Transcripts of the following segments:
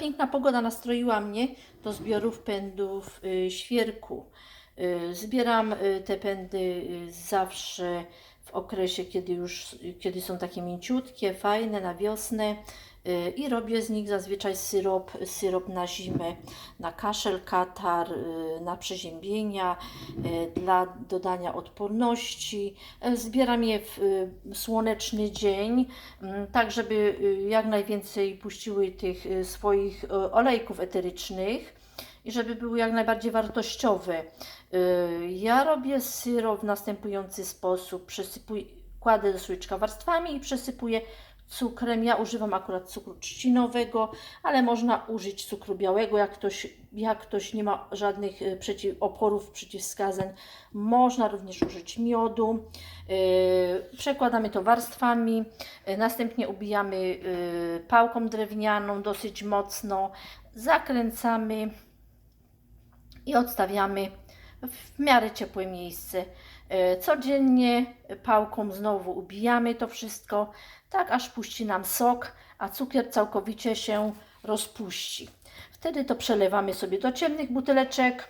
Piękna pogoda nastroiła mnie do zbiorów pędów y, świerku. Y, Zbieram y, te pędy y, zawsze w okresie, kiedy już kiedy są takie mięciutkie, fajne na wiosnę i robię z nich zazwyczaj syrop, syrop na zimę, na kaszel, katar, na przeziębienia, dla dodania odporności. Zbieram je w słoneczny dzień, mm, tak żeby jak najwięcej puściły tych swoich olejków eterycznych i żeby były jak najbardziej wartościowe. Y, Ja robię syrop w następujący sposób. Przesypuję, kładę do słoiczka warstwami i przesypuję cukrem. Ja używam akurat cukru trzcinowego, ale można użyć cukru białego. Jak ktoś, jak ktoś nie ma żadnych y, przeciw, oporów, przeciwwskazań, można również użyć miodu. Y, Przekładamy to warstwami, następnie ubijamy pałką drewnianą dosyć mocno, zakręcamy i odstawiamy w miarę ciepłe miejsce. E, Codziennie pałką znowu ubijamy to wszystko, tak aż puści nam sok, a cukier całkowicie się rozpuści. Wtedy to przelewamy sobie do ciemnych buteleczek,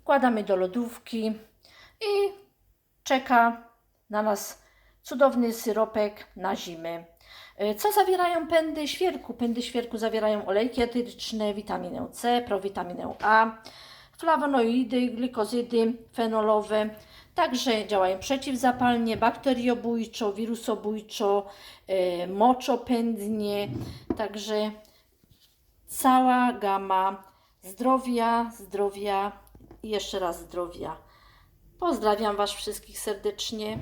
wkładamy do lodówki i czeka na nas cudowny syropek na zimę. E, Co zawierają pędy świerku? Pędy świerku zawierają olejki eteryczne, witaminę C, prowitaminę A, flawonoidy, glikozydy fenolowe. Także działają przeciwzapalnie, bakteriobójczo, wirusobójczo, e, moczopędnie. Także cała gama zdrowia, zdrowia i jeszcze raz zdrowia. Pozdrawiam Was wszystkich serdecznie.